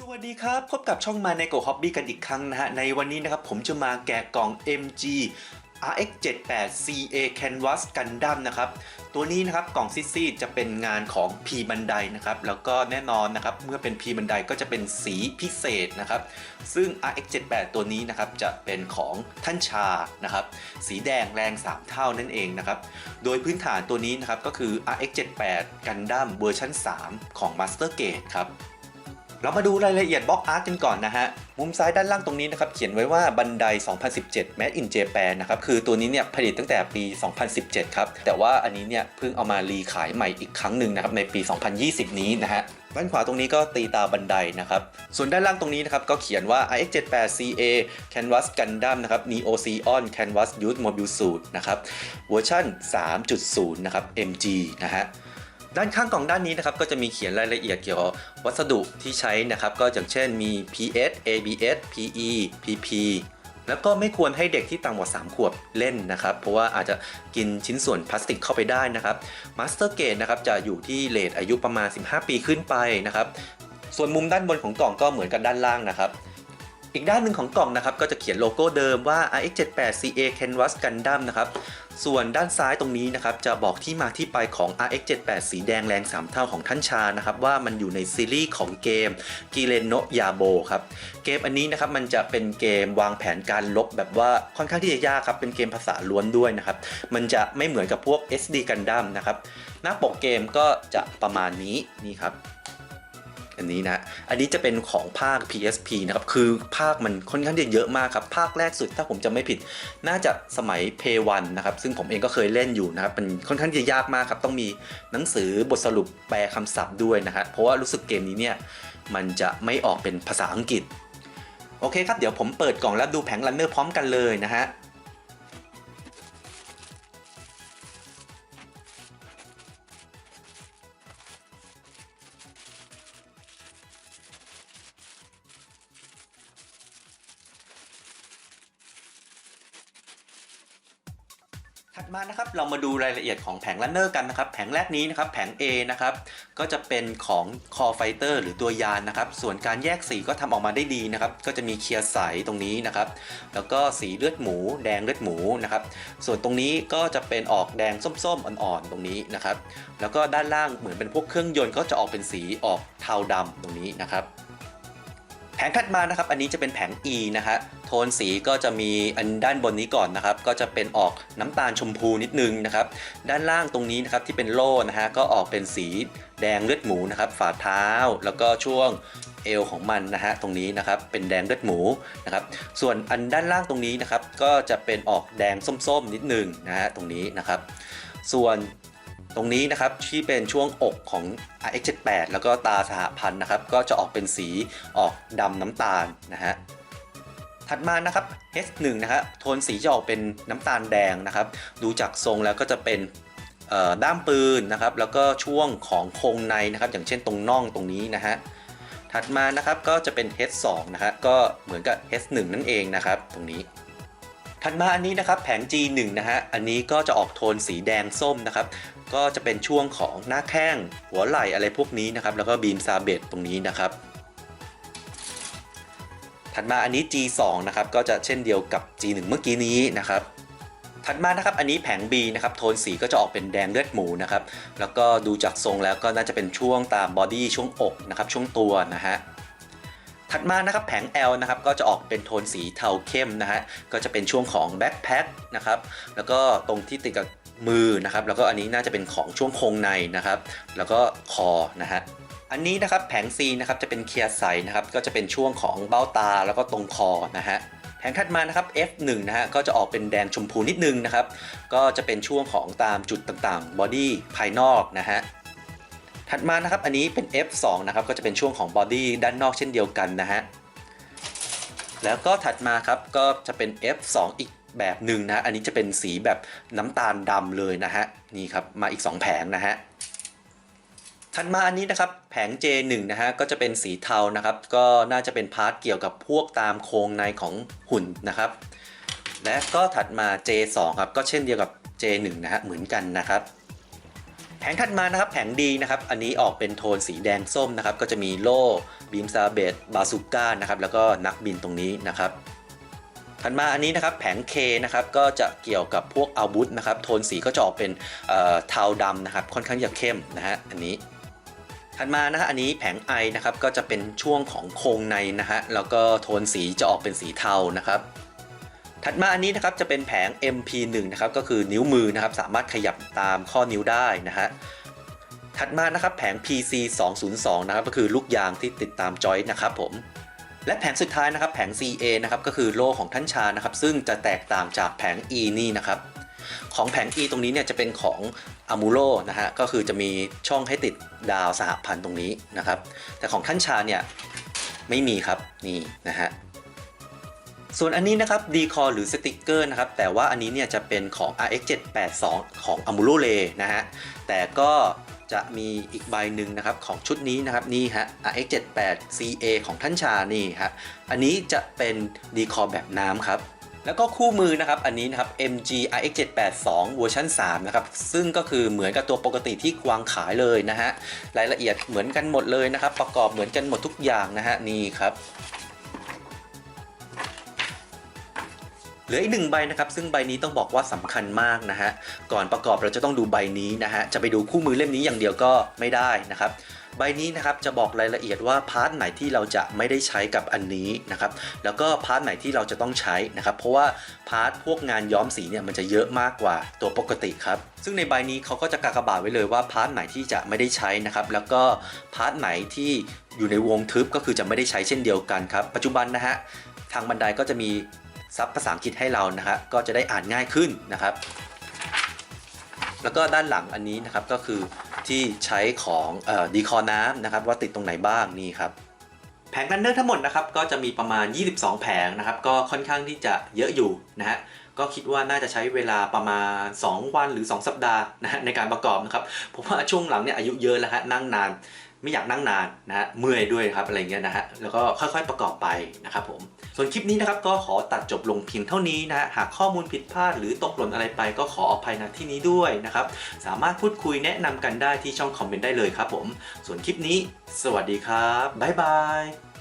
สวัสดีครับ พบกับช่องมาในโกฮอบบี้กันอีกครั้งนะฮะ ในวันนี้นะครับผมจะมาแกะกล่อง MG RX78 CA Canvas Gundam นะครับ ตัวนี้นะครับกล่องซิซี่จะเป็นงานของ P บันไดนะครับ แล้วก็แน่นอนนะครับ เมื่อเป็น P บันไดก็จะเป็นสีพิเศษนะครับ ซึ่ง RX78 ตัวนี้นะครับ จะเป็นของท่านชานะครับ สีแดงแรง 3 เท่านั่นเองนะครับ โดยพื้นฐานตัวนี้นะครับ ก็คือ RX78 Gundam เวอร์ชัน3 ของ Master Gate ครับ เรามาดูรายละเอียดบล็อกอาร์ตกันก่อนนะฮะ มุมซ้ายด้านล่างตรงนี้นะครับ เขียนไว้ว่าบันได 2017 Made in Japan นะครับ คือตัวนี้เนี่ยผลิตตั้งแต่ปี 2017 ครับ แต่ว่าอันนี้เนี่ยเพิ่งเอามารีขายใหม่อีกครั้งหนึ่งนะครับในปี 2020 นี้นะฮะด้านขวาตรงนี้ก็ตีตาบันไดนะครับ ส่วนด้านล่างตรงนี้นะครับก็เขียนว่า RX78CA Canvas Gundam นะครับ Neo Zeon Canvas Youth Mobile Suit นะครับ เวอร์ชัน3.0 นะครับ MG นะฮะ ด้านข้างกล่องด้านนี้นะครับก็จะมีเขียนรายละเอียดเกี่ยวกับวัสดุที่ใช้นะครับก็อย่างเช่นมี PS ABS PE PP แล้วก็ไม่ควรให้เด็กที่ต่ำกว่า 3 ขวบเล่นนะครับ เพราะว่าอาจจะกินชิ้นส่วนพลาสติกเข้าไปได้นะครับ Master Gate นะครับจะอยู่ที่เลทอายุประมาณ 15 ปีขึ้นไปนะครับ ส่วนมุมด้านบนของกล่องก็เหมือนกันด้านล่างนะครับ อีกด้านหนึ่งของกล่องนะครับก็จะเขียนโลโก้เดิมว่า RX78CA Canvas Gundam นะครับ ส่วนด้านซ้ายตรงนี้นะครับจะบอกที่มาที่ไปของ RX78 สีแดงแรง 3 เท่าของท่านชานะครับว่ามันอยู่ในซีรีส์ของเกม g i r e n o Yabo ครับเกมอันนี้นะครับมันจะเป็นเกมวางแผนการลบแบบว่าค่อนข้างที่จะยากครับเป็นเกมภาษาล้วนด้วยนะครับมันจะไม่เหมือนกับพวก SD Gundam นะครับหน้าปกเกมก็จะประมาณนี้นี่ครับ อันนี้นะ อันนี้จะเป็นของภาค PSP นะครับ คือภาคมันค่อนข้างจะเยอะมากครับ ภาคแรกสุดถ้าผมจำไม่ผิด น่าจะสมัย p 1นะครับ ซึ่งผมเองก็เคยเล่นอยู่นะครับ มันค่อนข้างจะยากมากครับ ต้องมีหนังสือบทสรุปแปลคำศัพท์ด้วยนะฮะเพราะว่ารู้สึกเกมนี้เนี่ยมันจะไม่ออกเป็นภาษาอังกฤษ โอเคครับ เดี๋ยวผมเปิดกล่องแล้วดูแผงรันเนอร์พร้อมกันเลยนะฮะ ถัดมานะครับเรามาดูรายละเอียดของแผงลันเนอร์กันนะครับแผงแรกนี้นะครับแผง A นะครับก็จะเป็นของ Core Fighter หรือตัวยานนะครับส่วนการแยกสีก็ทำออกมาได้ดีนะครับก็จะมีเคลียร์ใสตรงนี้นะครับแล้วก็สีเลือดหมู แดงเลือดหมูนะครับส่วนตรงนี้ก็จะเป็นออกแดงส้มๆอ่อนๆตรงนี้นะครับแล้วก็ด้านล่างเหมือนเป็นพวกเครื่องยนต์ก็จะออกเป็นสีออกเทาดำตรงนี้นะครับ แผงถัดมานะครับ อันนี้จะเป็นแผง E นะฮะ โทนสีก็จะมีอันด้านบนนี้ก่อนนะครับ ก็จะเป็นออกน้ำตาลชมพูนิดนึงนะครับ ด้านล่างตรงนี้นะครับที่เป็นโล่นะฮะ ก็ออกเป็นสีแดงเลือดหมูนะครับ ฝ่าเท้า แล้วก็ช่วงเอวของมันนะฮะ ตรงนี้นะครับ เป็นแดงเลือดหมูนะครับ ส่วนอันด้านล่างตรงนี้นะครับ ก็จะเป็นออกแดงส้มๆนิดนึงนะฮะ ตรงนี้นะครับ ส่วน ตรงนี้นะครับที่เป็นช่วงอกของ RX78 แล้วก็ตาสหพันธ์นะครับ ก็จะออกเป็นสีออกดำน้ำตาลนะฮะถัดมานะครับ H1 นะฮะโทนสีจะออกเป็นน้ำตาลแดงนะครับ ดูจากทรงแล้วก็จะเป็นด้ามปืนนะครับ แล้วก็ช่วงของโครงในนะครับ อย่างเช่นตรงน่องตรงนี้นะฮะถัดมานะครับก็จะเป็น H2 นะฮะก็เหมือนกับ H1 นั่นเองนะครับ ตรงนี้ ถัดมาอันนี้นะครับแผง G1 นะฮะอันนี้ก็จะออกโทนสีแดงส้มนะครับก็จะเป็นช่วงของหน้าแข้งหัวไหล่อะไรพวกนี้นะครับแล้วก็บีมซาเบตตรงนี้นะครับถัดมาอันนี้ G2 นะครับก็จะเช่นเดียวกับ G1 เมื่อกี้นี้นะครับถัดมานะครับอันนี้แผง B นะครับโทนสีก็จะออกเป็นแดงเลือดหมูนะครับแล้วก็ดูจากทรงแล้วก็น่าจะเป็นช่วงตามบอดี้ช่วงอกนะครับช่วงตัวนะฮะ ถัดมานะครับแผง L นะครับก็จะออกเป็นโทนสีเทาเข้มนะฮะก็จะเป็นช่วงของแบ็คแพ็คนะครับแล้วก็ตรงที่ติดกับมือนะครับแล้วก็อันนี้น่าจะเป็นของช่วงโครงในนะครับ แล้วก็คอนะฮะอันนี้นะครับแผง C นะครับจะเป็นเคลียร์ใสนะครับก็จะเป็นช่วงของเบ้าตาแล้วก็ตรงคอนะฮะแผงถัดมานะครับ F1 นะฮะก็จะออกเป็นแดงชมพูนิดนึงนะครับก็จะเป็นช่วงของตามจุดต่างๆบอดี้ภายนอกนะฮะ ถัดมานะครับอันนี้เป็น F2 นะครับก็จะเป็นช่วงของบอดี้ด้านนอกเช่นเดียวกันนะฮะแล้วก็ถัดมาครับก็จะเป็น F2 อีกแบบหนึ่งนะอันนี้จะเป็นสีแบบน้ำตาลดำเลยนะฮะนี่ครับมาอีก 2 แผงนะฮะถัดมาอันนี้นะครับแผง J1 นะฮะก็จะเป็นสีเทานะครับก็น่าจะเป็นพาร์ทเกี่ยวกับพวกตามโครงในของหุ่นนะครับ และก็ถัดมา J2 ครับก็เช่นเดียวกับ J1 นะฮะเหมือนกันนะครับ แผงถัดมานะครับแผงดีนะครับอันนี้ออกเป็นโทนสีแดงส้มนะครับก็จะมีโล่บีมซาเบตบาซูก้านะครับแล้วก็นักบินตรงนี้นะครับถัดมาอันนี้นะครับแผง K นะครับก็จะเกี่ยวกับพวกอาวุธนะครับโทนสีก็จะออกเป็นเอ่อเทาดำนะครับค่อนข้างจะเข้มนะฮะอันนี้ถัดมานะฮะอันนี้แผง I นะครับก็จะเป็นช่วงของโครงในนะฮะแล้วก็โทนสีจะออกเป็นสีเทานะครับ ถัดมาอันนี้นะครับจะเป็นแผง MP1 นะครับก็คือนิ้วมือนะครับสามารถขยับตามข้อนิ้วได้นะฮะถัดมานะครับแผง PC 202นะครับก็คือลูกยางที่ติดตามจอยนะครับผมและแผงสุดท้ายนะครับแผง CA นะครับก็คือโล่ของท่านชานะครับซึ่งจะแตกต่างจากแผง E นี่นะครับของแผง E ตรงนี้เนี่ยจะเป็นของ a m u l o นะฮะก็คือจะมีช่องให้ติดดาวสหพันธ์ตรงนี้นะครับแต่ของท่านชาเนี่ยไม่มีครับนี่นะฮะ ส่วนอันนี้นะครับดีคอหรือสติกเกอร์นะครับแต่ว่าอันนี้เนี่ยจะเป็นของ RX 782ของ a m u l o l e นะฮะแต่ก็จะมีอีกใบหนึ่งนะครับของชุดนี้นะครับนี่ฮะ RX 78 CA ของท่านชานี่ฮะอันนี้จะเป็นดีคอแบบน้ำครับแล้วก็คู่มือนะครับอันนี้นะครับ MG RX 782เวอร์ชัน3นะครับซึ่งก็คือเหมือนกับตัวปกติที่วางขายเลยนะฮะรายละเอียดเหมือนกันหมดเลยนะครับประกอบเหมือนกันหมดทุกอย่างนะฮะนี่ครับ เหลืออีกหนึ่งใบนะครับซึ่งใบนี้ต้องบอกว่าสำคัญมากนะฮะก่อนประกอบเราจะต้องดูใบนี้นะฮะจะไปดูคู่มือเล่มนี้อย่างเดียวก็ไม่ได้นะครับใบนี้นะครับจะบอกรายละเอียดว่าพาร์ทไหนที่เราจะไม่ได้ใช้กับอันนี้นะครับแล้วก็พาร์ทไหนที่เราจะต้องใช้นะครับเพราะว่าพาร์ทพวกงานย้อมสีเนี่ยมันจะเยอะมากกว่าตัวปกติครับซึ่งในใบนี้เขาก็จะกากบาทไว้เลยว่าพาร์ทไหนที่จะไม่ได้ใช้นะครับแล้วก็พาร์ทไหนที่อยู่ในวงทึบก็คือจะไม่ได้ใช้เช่นเดียวกันครับปัจจุบันนะฮะทางบันไดก็จะมี ซับภาษาอังกฤษให้เรานะฮะก็จะได้อ่านง่ายขึ้นนะครับ แล้วก็ด้านหลังอันนี้นะครับก็คือที่ใช้ของดีคอน้ำนะครับ ว่าติดตรงไหนบ้างนี่ครับแผงกันเนอร์ทั้งหมดนะครับก็จะมีประมาณ 22 แผงนะครับ ก็ค่อนข้างที่จะเยอะอยู่นะฮะก็คิดว่าน่าจะใช้เวลาประมาณ 2 วันหรือ 2 สัปดาห์นะฮะในการประกอบนะครับผมว่าช่วงหลังเนี่ยอายุเยอะแล้วฮะนั่งนาน ไม่อยากนั่งนานนะเมื่อยด้วยครับอะไรเงี้ยนะฮะแล้วก็ค่อยๆประกอบไปนะครับผมส่วนคลิปนี้นะครับก็ขอตัดจบลงเพียงเท่านี้นะหากข้อมูลผิดพลาดหรือตกหล่นอะไรไป ก็ขออภัยณที่นี้ด้วยนะครับสามารถพูดคุยแนะนำกันได้ที่ช่องคอมเมนต์ได้เลยครับผมส่วนคลิปนี้ สวัสดีครับบ๊ายบาย